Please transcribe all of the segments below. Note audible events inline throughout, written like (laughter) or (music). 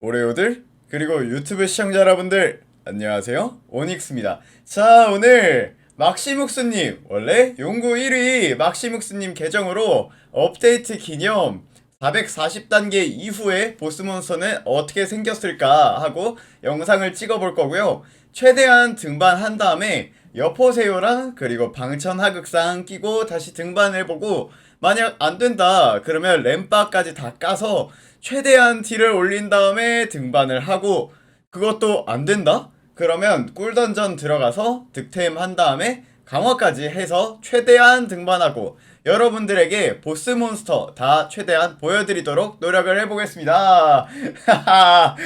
오레오들 그리고 유튜브 시청자 여러분들 안녕하세요. 오닉스입니다. 자 오늘 막시묵스님 원래 용구 1위 막시묵스님 계정으로 업데이트 기념 440단계 이후에 보스몬스터는 어떻게 생겼을까 하고 영상을 찍어볼 거고요. 최대한 등반한 다음에 여포세요랑 그리고 방천하극상 끼고 다시 등반해보고 만약 안 된다 그러면 램바까지 다 까서 최대한 딜을 올린 다음에 등반을 하고 그것도 안 된다? 그러면 꿀던전 들어가서 득템 한 다음에 강화까지 해서 최대한 등반하고 여러분들에게 보스 몬스터 다 최대한 보여드리도록 노력을 해보겠습니다. (laughs)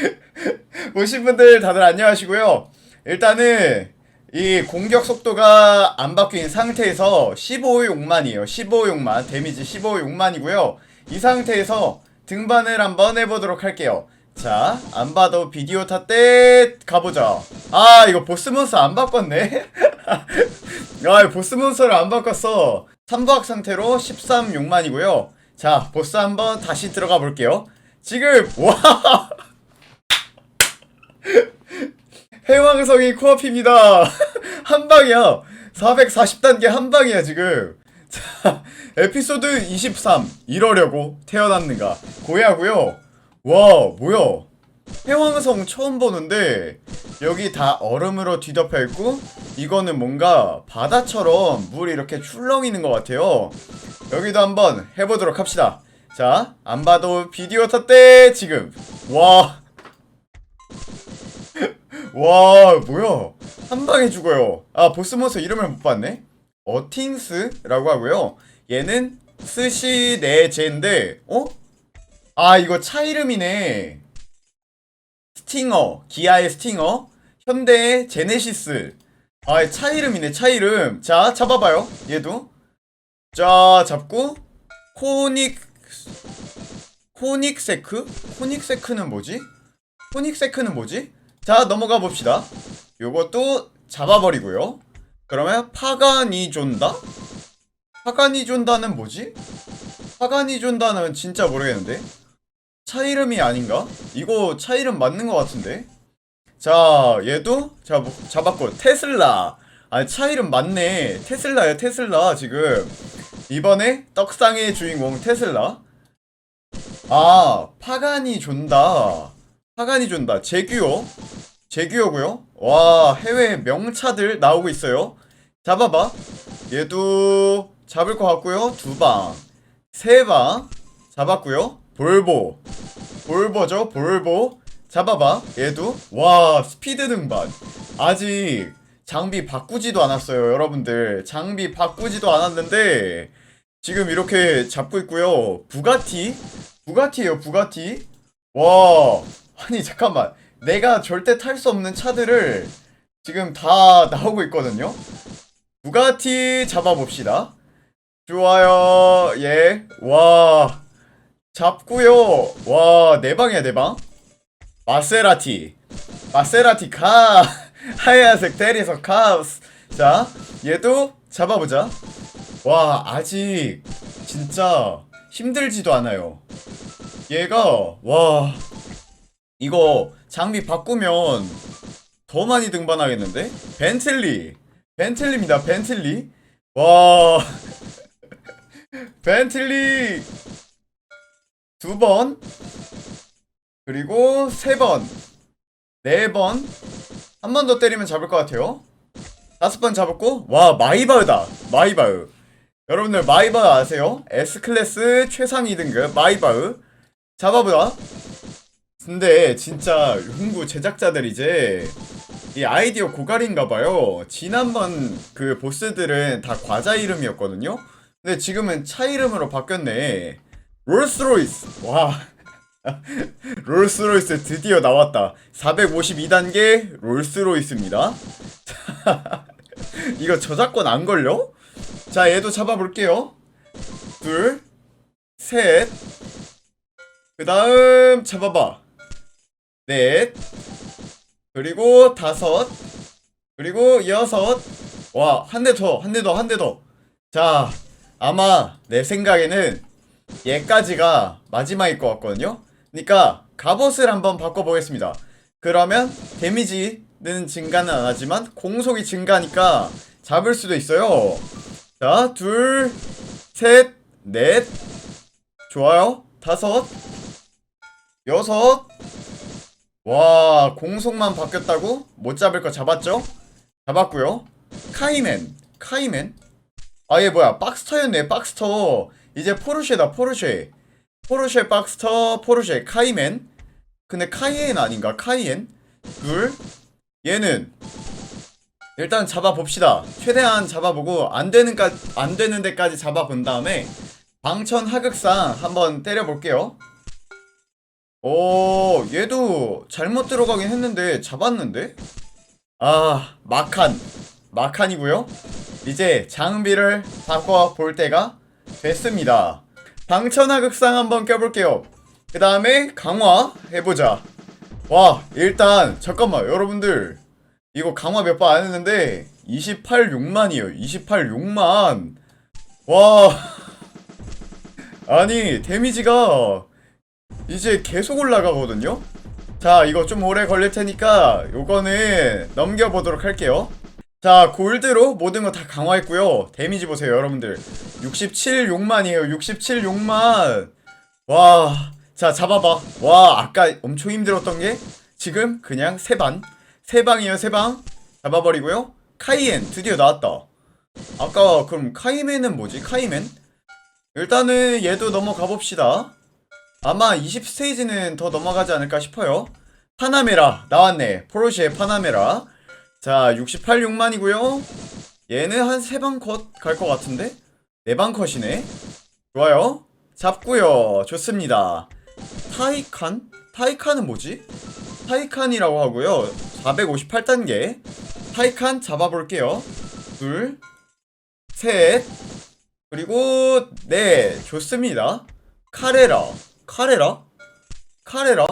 오신 분들 다들 안녕하시고요. 일단은 이 공격 속도가 안 바뀐 상태에서 15욕만이에요. 15욕만. 데미지 15욕만이고요. 이 상태에서 등반을 한번 해보도록 할게요. 자, 안 봐도 비디오 탔대 가보자. 아, 이거 보스몬스터 안 바꿨네? (laughs) 아, 보스몬스터를 안 바꿨어. 3부학 상태로 13욕만이고요. 자, 보스 한번 다시 들어가 볼게요. 지금, 와! (laughs) 해왕성이 코앞입니다. (laughs) 한 방이야. 440단계 한 방이야, 지금. 자, 에피소드 23. 이러려고 태어났는가. 고야고요. 와, 뭐야. 해왕성 처음 보는데 여기 다 얼음으로 뒤덮여 있고 이거는 뭔가 바다처럼 물이 이렇게 출렁이는 것 같아요. 여기도 한번 해보도록 합시다. 자, 안 봐도 비디오 탔대 지금. 와. 와 뭐야? 한 방에 죽어요. 아 보스몬스터 이름을 못 봤네? 어틴스라고 하고요. 얘는 스시 네제인데 어? 아 이거 차 이름이네. 스팅어 기아의 스팅어. 현대의 제네시스. 아 차 이름이네 차 이름. 자 잡아봐요 얘도. 자 잡고. 코닉 코닉세크? 코닉세크는 뭐지? 코닉세크는 뭐지? 자 넘어가 봅시다. 요것도 잡아버리고요. 그러면 파가니 존다? 파가니 존다는 뭐지? 파가니 존다는 진짜 모르겠는데? 차 이름이 아닌가? 이거 차 이름 맞는 것 같은데? 자 얘도 잡, 잡았고 테슬라. 아니 차 이름 맞네. 테슬라야 테슬라 지금. 이번에 떡상의 주인공 테슬라. 아 파가니 존다 파가니 존다. 제규어 제규어고요. 와 해외 명차들 나오고 있어요. 잡아봐. 얘도 잡을 것 같고요. 두 방 세 방. 잡았고요. 볼보. 볼보죠. 볼보. 잡아봐. 얘도. 와 스피드 등반. 아직 장비 바꾸지도 않았어요 여러분들. 장비 바꾸지도 않았는데 지금 이렇게 잡고 있고요. 부가티? 부가티에요 부가티. 와 아니 잠깐만. 내가 절대 탈 수 없는 차들을 지금 다 나오고 있거든요? 부가티 잡아봅시다. 좋아요. 예와. 잡고요. 와 내방이야 내방? 마세라티. 마세라티 카. (laughs) 하얀색 대리석 카우스. 자 얘도 잡아보자. 와 아직 진짜 힘들지도 않아요. 얘가 와 이거 장비 바꾸면 더 많이 등반하겠는데? 벤틀리. 벤틀리입니다 벤틀리. 와. (laughs) 벤틀리. 두 번. 그리고 세 번. 네 번. 한 번 더 때리면 잡을 것 같아요. 다섯 번 잡았고. 와 마이바흐다. 마이바흐. 여러분들 마이바흐 아세요? S클래스 최상위 등급 마이바흐. 잡아보자 근데 진짜 홍구 제작자들 이제 이 아이디어 고갈인가봐요. 지난번 그 보스들은 다 과자 이름이었거든요. 근데 지금은 차 이름으로 바뀌었네. 롤스로이스. 와. (laughs) 롤스로이스 드디어 나왔다. 452단계 롤스로이스입니다. (laughs) 이거 저작권 안 걸려? 자, 얘도 잡아볼게요. 둘, 셋. 그 다음 잡아봐. 넷, 그리고 다섯, 그리고 여섯. 와, 한 대 더, 한 대 더, 한 대 더. 자, 아마 내 생각에는 얘까지가 마지막일 것 같거든요. 그러니까 갑옷을 한번 바꿔보겠습니다. 그러면 데미지는 증가는 안 하지만 공속이 증가하니까 잡을 수도 있어요. 자, 둘, 셋, 넷, 좋아요. 다섯, 여섯. 와, 공속만 바뀌었다고? 못 잡을 거 잡았죠? 잡았고요. 카이맨, 카이맨. 아, 얘 뭐야? 박스터였네, 박스터. 이제 포르쉐다, 포르쉐. 포르쉐 박스터, 포르쉐 카이맨. 근데 카이엔 아닌가? 카이엔. 둘. 얘는 일단 잡아봅시다. 최대한 잡아보고 안 되는 까, 안 되는 데까지 잡아본 다음에 방천 하극상 한번 때려볼게요. 오, 얘도 잘못 들어가긴 했는데 잡았는데? 아, 마칸. 마칸이고요. 이제 장비를 바꿔볼 때가 됐습니다. 방천하 극상 한번 껴볼게요. 그 다음에 강화 해보자. 와, 일단 잠깐만 여러분들 이거 강화 몇 번 안 했는데 28 6만이에요. 28 6만. 와. (laughs) 아니 데미지가 이제 계속 올라가거든요. 자, 이거 좀 오래 걸릴 테니까 요거는 넘겨보도록 할게요. 자, 골드로 모든 거 다 강화했고요. 데미지 보세요, 여러분들. 67 6만이에요. 67 6만. 와. 자, 잡아봐. 와, 아까 엄청 힘들었던 게 지금 그냥 세 방. 세 방이에요, 세 방. 잡아버리고요. 카이엔 드디어 나왔다. 아까 그럼 카이맨은 뭐지? 카이맨? 일단은 얘도 넘어가 봅시다. 아마 20스테이지는 더 넘어가지 않을까 싶어요. 파나메라 나왔네. 포르쉐 파나메라. 자, 68 6만이고요. 얘는 한세방컷 갈 것 같은데? 네방 컷이네. 좋아요. 잡고요. 좋습니다. 타이칸? 타이칸은 뭐지? 타이칸이라고 하고요. 458단계. 타이칸 잡아볼게요. 둘, 셋, 그리고 네, 좋습니다. 카레라. 카레라? 카레라?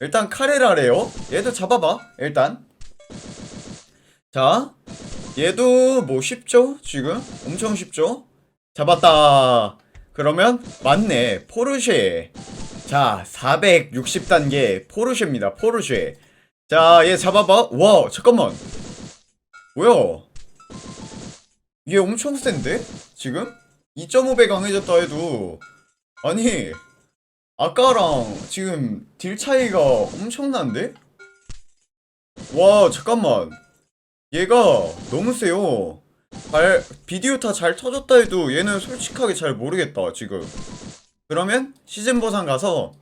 일단 카레라래요. 얘도 잡아봐. 일단. 자, 얘도 뭐 쉽죠? 지금 엄청 쉽죠? 잡았다. 그러면 맞네. 포르쉐. 자, 460단계 포르쉐입니다. 포르쉐. 자, 얘 잡아봐. 와, 잠깐만. 뭐야? 얘 엄청 센데? 지금? 2.5배 강해졌다 해도 아니 아까랑 지금 딜 차이가 엄청난데? 와 잠깐만. 얘가 너무 세요. 발 비디오 타잘 터졌다 해도 얘는 솔직하게 잘 모르겠다 지금. 그러면 시즌 보상 가서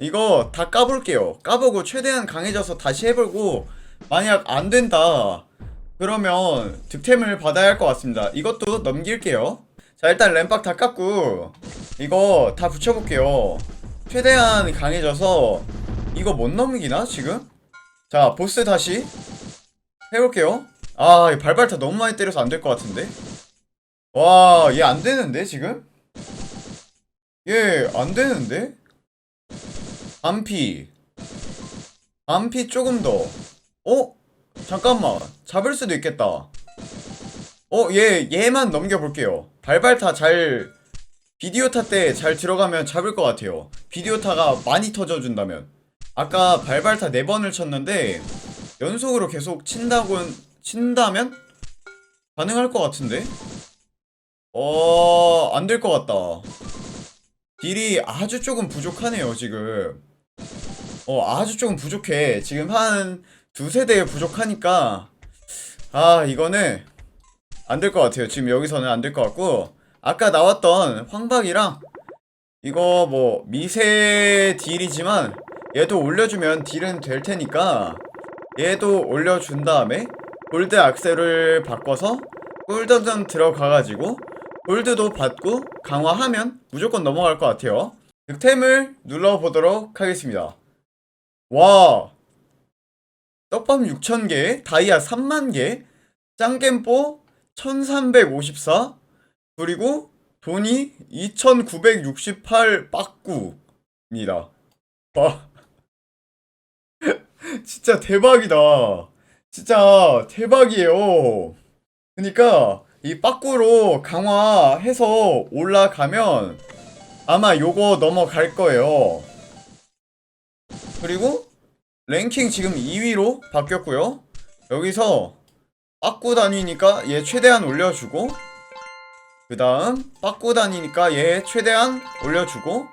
이거 다 까볼게요. 까보고 최대한 강해져서 다시 해보고 만약 안 된다 그러면 득템을 받아야 할 것 같습니다. 이것도 넘길게요. 자 일단 램박 다 깎고 이거 다 붙여볼게요 최대한 강해져서 이거 못 넘기나 지금? 자 보스 다시 해볼게요 아이 발발타 너무 많이 때려서 안 될 것 같은데 와 얘 안 되는데 지금? 얘 안 되는데? 반피 반피 조금 더 어? 잠깐만 잡을 수도 있겠다 어, 얘, 얘만 넘겨볼게요. 발발타 잘, 비디오 타 때 잘 들어가면 잡을 것 같아요. 비디오 타가 많이 터져준다면. 아까 발발타 4번을 쳤는데, 연속으로 계속 친다곤, 친다면? 가능할 것 같은데? 어, 안 될 것 같다. 딜이 아주 조금 부족하네요, 지금. 어, 아주 조금 부족해. 지금 한 두세 대 부족하니까, 아, 이거는, 안 될 것 같아요. 지금 여기서는 안 될 것 같고 아까 나왔던 황박이랑 이거 뭐 미세 딜이지만 얘도 올려주면 딜은 될 테니까 얘도 올려준 다음에 골드 악셀을 바꿔서 골드전 들어가가지고 골드도 받고 강화하면 무조건 넘어갈 것 같아요. 득템을 눌러보도록 하겠습니다. 와 떡밥 6,000개, 다이아 3만개, 짱겜뽀 1354 그리고 돈이 2968 빠꾸입니다. 와 (laughs) 진짜 대박이다. 진짜 대박이에요. 그러니까 이 빠꾸로 강화해서 올라가면 아마 요거 넘어갈 거예요. 그리고 랭킹 지금 2위로 바뀌었고요. 여기서 빠꾸 다니니까 얘 최대한 올려주고 그 다음 빠꾸 다니니까 얘 최대한 올려주고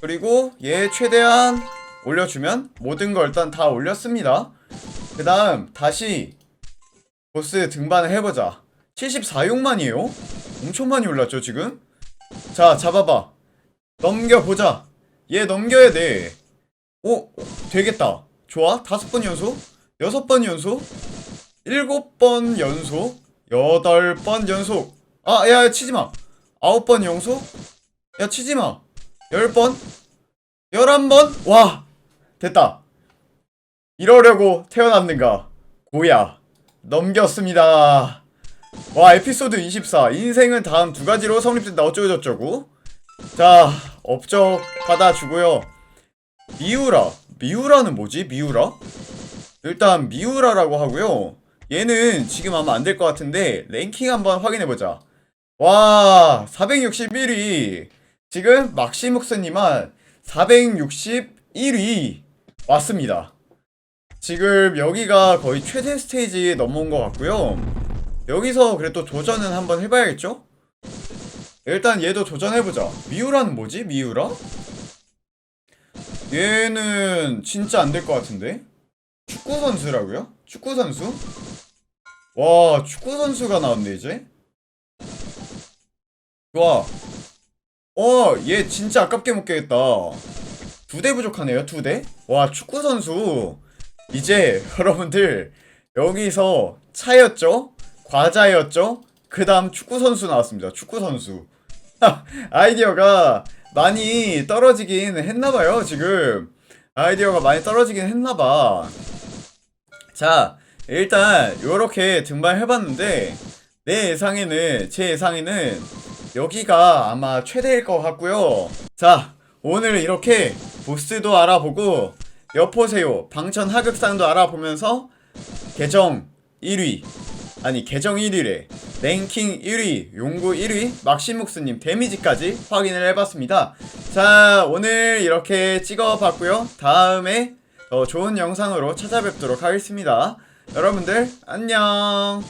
그리고 얘 최대한 올려주면 모든 걸 일단 다 올렸습니다. 그 다음 다시 보스 등반을 해보자. 74용만이에요? 엄청 많이 올랐죠 지금? 자 잡아봐. 넘겨보자. 얘 넘겨야 돼. 오 되겠다. 좋아 다섯 번 연속 여섯 번 연속 일곱 번 연속 여덟 번 연속 아야 치지마. 아홉 번 연속 야 치지마. 열 번? 열한 번 와 됐다. 이러려고 태어났는가? 고야 넘겼습니다. 와 에피소드 24 인생은 다음 두 가지로 성립된다. 어쩌고저쩌고. 자 업적 받아주고요. 미우라. 미우라는 뭐지? 미우라? 일단 미우라라고 하고요. 얘는 지금 아마 안 될 것 같은데 랭킹 한번 확인해보자 와 461위 지금 막시묵스님한 461위 왔습니다 지금 여기가 거의 최대 스테이지 넘어온 것 같고요 여기서 그래도 도전은 한번 해봐야겠죠? 일단 얘도 도전해보자 미우라는 뭐지 미우라? 얘는 진짜 안 될 것 같은데 축구 선수라고요? 축구 선수? 와 축구 선수가 나왔네 이제 좋아. 어얘 진짜 아깝게 못 깨겠다. 두 대 부족하네요 두대와 축구 선수. 이제 (laughs) 여러분들 여기서 차였죠? 과자였죠? 그 다음 축구 선수 나왔습니다 축구 선수. (laughs) 아이디어가 많이 떨어지긴 했나봐요 지금. 아이디어가 많이 떨어지긴 했나봐. 자 일단 요렇게 등반해봤는데 내 예상에는 제 예상에는 여기가 아마 최대일 것 같고요. 자 오늘 이렇게 보스도 알아보고 여포세요 방천 하극상도 알아보면서 계정 1위 아니 계정 1위래. 랭킹 1위 용구 1위 막시묵스님 데미지까지 확인을 해봤습니다. 자 오늘 이렇게 찍어봤고요. 다음에 더 좋은 영상으로 찾아뵙도록 하겠습니다. 여러분들 안녕